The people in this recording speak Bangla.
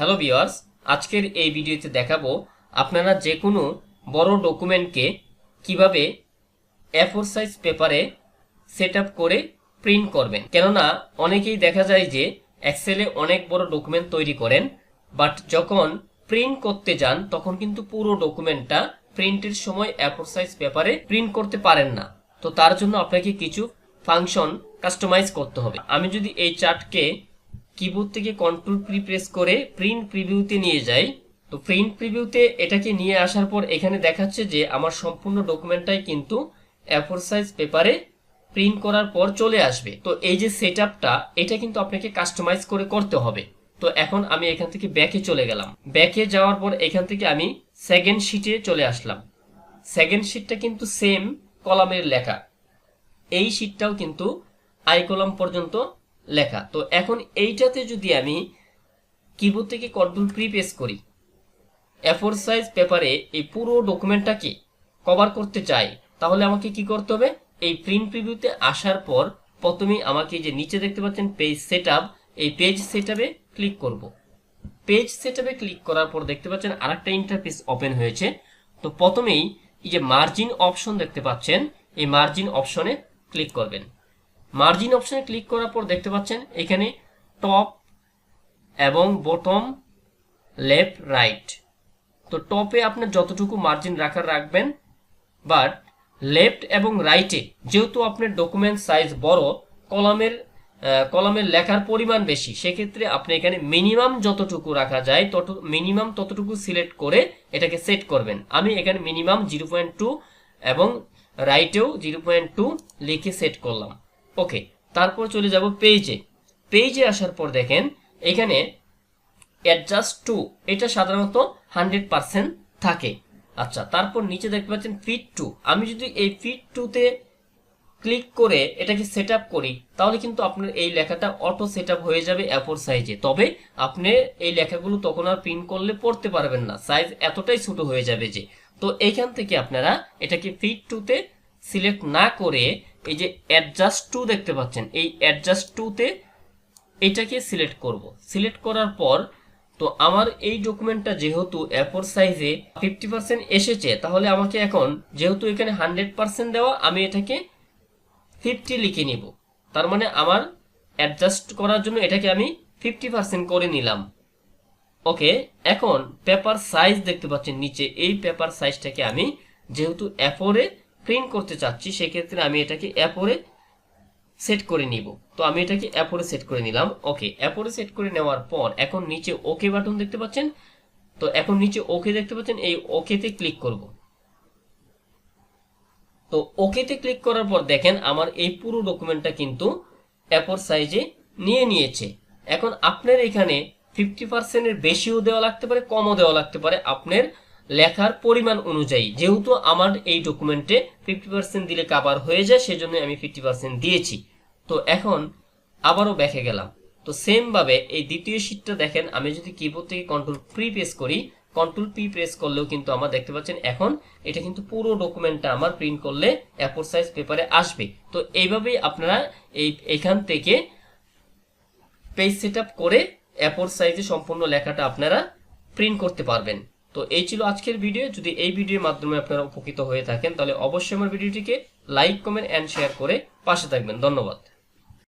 হ্যালো ভিওয়ার্স আজকের এই ভিডিওতে দেখাবো আপনারা যে কোনো বড় ডকুমেন্টকে কীভাবে এফোর সাইজ পেপারে সেট করে প্রিন্ট করবেন। কেননা, অনেকেই দেখা যায় যে এক্সেলে অনেক বড় ডকুমেন্ট তৈরি করেন বাট যখন প্রিন্ট করতে যান, তখন কিন্তু পুরো ডকুমেন্টটা প্রিন্টের সময় এফোর সাইজ পেপারে প্রিন্ট করতে পারেন না। তো তার জন্য আপনাকে কিছু ফাংশন কাস্টমাইজ করতে হবে। আমি যদি এই চার্টকে কিবোর্ড থেকে কন্ট্রোল প্রি প্রেস করে প্রিন্ট প্রিভিউতে নিয়ে যাই। তো প্রিন্ট প্রিভিউতে এটাকে নিয়ে আসার পর এখানে দেখাচ্ছে যে আমার সম্পূর্ণ ডকুমেন্টটাই কিন্তু এফোর সাইজ পেপারে প্রিন্ট করার পর চলে আসবে। তো এই যে সেট এটা কিন্তু আপনাকে কাস্টমাইজ করে করতে হবে। তো এখন আমি এখান থেকে ব্যাকে চলে গেলাম। ব্যাকে যাওয়ার পর এখান থেকে আমি সেকেন্ড শিটে চলে আসলাম। সেকেন্ড শিটটা কিন্তু সেম কলামের লেখা। এই শিটটাও কিন্তু আই কলাম পর্যন্ত লেখা। তো এখন এইটাতে যদি আমি কিবোর্ড থেকে কন্ট্রোল প্রি প্রেস করি এফোর সাইজ পেপারে এই পুরো ডকুমেন্টটাকে কভার করতে চাই, তাহলে আমাকে কি করতে হবে? এই প্রিন্ট প্রিভিউতে আসার পর প্রথমেই আমাকে যে নিচে দেখতে পাচ্ছেন পেজ সেট এই পেজ সেট ক্লিক করব। পেজ সেট ক্লিক করার পর দেখতে পাচ্ছেন আরেকটা ইন্টারফেস ওপেন হয়েছে। তো প্রথমেই এই যে মার্জিন অপশন দেখতে পাচ্ছেন, এই মার্জিন অপশনে ক্লিক করবেন। মার্জিন অপশনে ক্লিক করার পর দেখতে পাচ্ছেন, এখানে টপ এবং বটম লেফট রাইট তো টপে আপনার যতটুকু মার্জিন রাখার রাখবেন বাট লেফট এবং রাইটে যেহেতু আপনার ডকুমেন্ট সাইজ বড়, কলামের কলামের লেখার পরিমাণ বেশি, সেক্ষেত্রে আপনি এখানে মিনিমাম যতটুকু রাখা যায়, তত মিনিমাম ততটুকু সিলেক্ট করে এটাকে সেট করবেন। আমি এখানে মিনিমাম জিরো পয়েন্ট টু এবং রাইটেও জিরো পয়েন্ট টু লিখে সেট করলাম। ওকে, তারপর চলে যাব পেজে পেজে আসার পর দেখেন, এখানে অ্যাডজাস্ট টু এটা সাধারণত হান্ড্রেড পার্সেন্ট থাকে। আচ্ছা তারপর নিচে দেখতে পাচ্ছেন ফিট টু আমি যদি এই ফিট টুতে ক্লিক করে এটাকে সেট করি, তাহলে কিন্তু আপনার এই লেখাটা অটো সেট হয়ে যাবে অ্যাপোর সাইজে তবে আপনি এই লেখাগুলো তখন আর প্রিন্ট করলে পড়তে পারবেন না। সাইজ এতটাই ছোট হয়ে যাবে যে। তো এইখান থেকে আপনারা এটাকে ফিট টুতে সিলেক্ট না করে এই যে অ্যাডজাস্ট টু দেখতে পাচ্ছেন, এই অ্যাডজাস্ট টুতে এটাকে সিলেক্ট করব। সিলেক্ট করার পর তো আমার এই ডকুমেন্টটা যেহেতু এফোর সাইজে ফিফটি পার্সেন্ট এসেছে, তাহলে আমাকে এখন যেহেতু এখানে হান্ড্রেড পার্সেন্ট দেওয়া, আমি এটাকে ফিফটি লিখে নিব। তার মানে আমার অ্যাডজাস্ট করার জন্য এটাকে আমি ফিফটি পার্সেন্ট করে নিলাম। ওকে, এখন পেপার সাইজ দেখতে পাচ্ছেন নিচে, এই পেপার সাইজটাকে আমি যেহেতু অ্যাপোরে প্রিন্ট করতে চাচ্ছি, সেক্ষেত্রে আমি এটাকে অ্যাপোরে সেট করে নিব। তো আমি এটাকে অ্যাপোরে সেট করে নিলাম। ওকে, অ্যাপোরে সেট করে নেওয়ার পর এখন নিচে ওকে বাটন দেখতে পাচ্ছেন? তো এখন নিচে ওকে দেখতে পাচ্ছেন, এই ওকেতে ক্লিক করব। তো ওকেতে ক্লিক করার পর দেখেন, আমার এই পুরো ডকুমেন্টটা কিন্তু অ্যাপর সাইজে নিয়ে নিয়েছে। এখন আপনার এখানে ফিফটি পার্সেন্টের বেশিও দেওয়া লাগতে পারে, কমও দেওয়া লাগতে পারে। আপনার লেখার পরিমাণ অনুযায়ী, যেহেতু আমার এই ডকুমেন্টে ফিফটি পার্সেন্ট দিলে কাবার হয়ে যায়, সেজন্য আমি ফিফটি পার্সেন্ট দিয়েছি। তো এখন আবারও ব্যাকে গেলাম। তো সেমভাবে এই দ্বিতীয় শীটটা দেখেন, আমি যদি কিবোর্ড থেকে কন্ট্রোল প্রি প্রেস করি কন্ট্রোল পি প্রেস করলেও কিন্তু আমার দেখতে পাচ্ছেন এখন এটা কিন্তু পুরো ডকুমেন্টটা আমার প্রিন্ট করলে অ্যাপোর সাইজ পেপারে আসবে। তো এইভাবেই আপনারা এই, এখান থেকে পেজ সেট করে অ্যাপোর সাইজে সম্পূর্ণ লেখাটা আপনারা প্রিন্ট করতে পারবেন। তো এই ছিল আজকের ভিডিও যদি এই ভিডিওর মাধ্যমে আপনারা উপকৃত হয়ে থাকেন, তাহলে অবশ্যই আমার ভিডিওটিকে লাইক কমেন্ট অ্যান্ড শেয়ার করে পাশে থাকবেন। ধন্যবাদ।